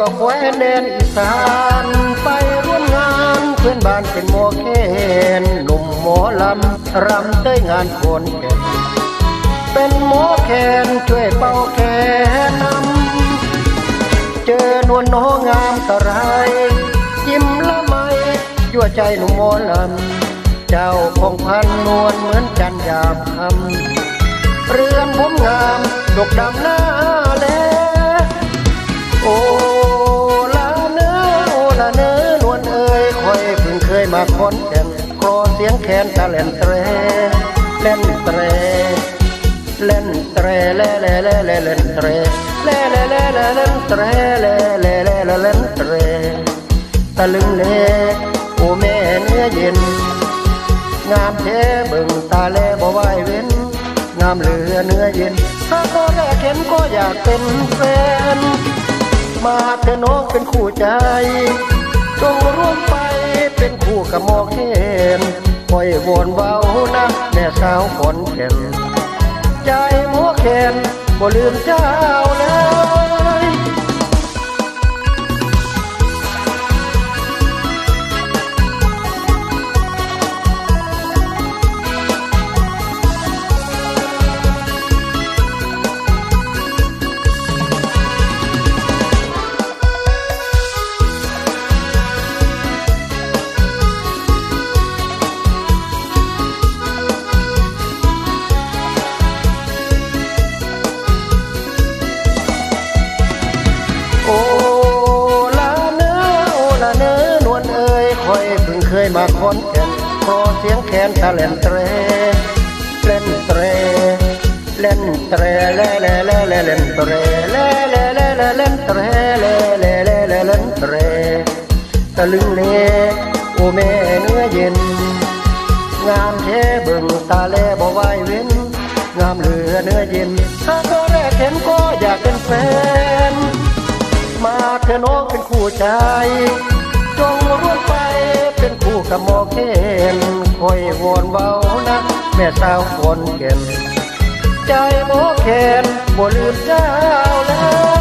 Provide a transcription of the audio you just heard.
วแคว้นแดนอีสานไปร่วมงานเพื่อนบ้านเป็นหมอแคนหนุ่มหมอลำรำเต้ยงานคนแก่นเป็นหมอแคนช่วยเป่าแคนำเจอนวลน้องงามตะไรยิ้มละไมยั่วใจหนุ่มหมอลำ เจ้าคงพันนวลเหมือนจันยามคำเรือนผมงามดกดำหน้า คยมาคอนแก่นครอเสียงแคนตะเล่นเตรเล่นเตรเล่นเตรเล่เล่เล่เล่เล่นเตรเล่เล่เล่เล่เล่นเตรเล่เล่เล่เล่เล่นเตรตะลึงเล่โอ้แม่เนื้อเย็น งามแท้เบิ่งตาแล่บ่ไหวเว้นงามเหลือเนื้อเย็น ถ้าก็แรกเห็นก็อยากเป็นแฟน มาเธอน้องเป็นคู่ใจ จงร่วมไป เป็นคู่กับหมอกเห็นปล่อยวอนเบานะแม่สาวขอนแก่นใจหมอแขนบ่ลืมเจ้า ยมาคอนแก่นคอเสียงแคนตะเล่นเตรเล่นเตรเล่นเตรเล่เล่เล่เล่เล่นเตรเล่เล่เล่เล่เล่นเตรเล่เล่เล่เล่เล่นเตรตะลึงเลโอแม่เนื้อเย็น งามแท้เบิ่งตาแลบ่ไหวเว้น งามเหลือเนื้อเย็นถ้าก็แรกเห็นก็อยากเป็นแฟน มาเธอน้องเป็นคู่ใจจงร่วมไป เป็นคู่กับหมอเคนคอยวอนเบานะแม่สาวคนเก่นใจหมอเคนบ่ลืมเจ้าแล้ว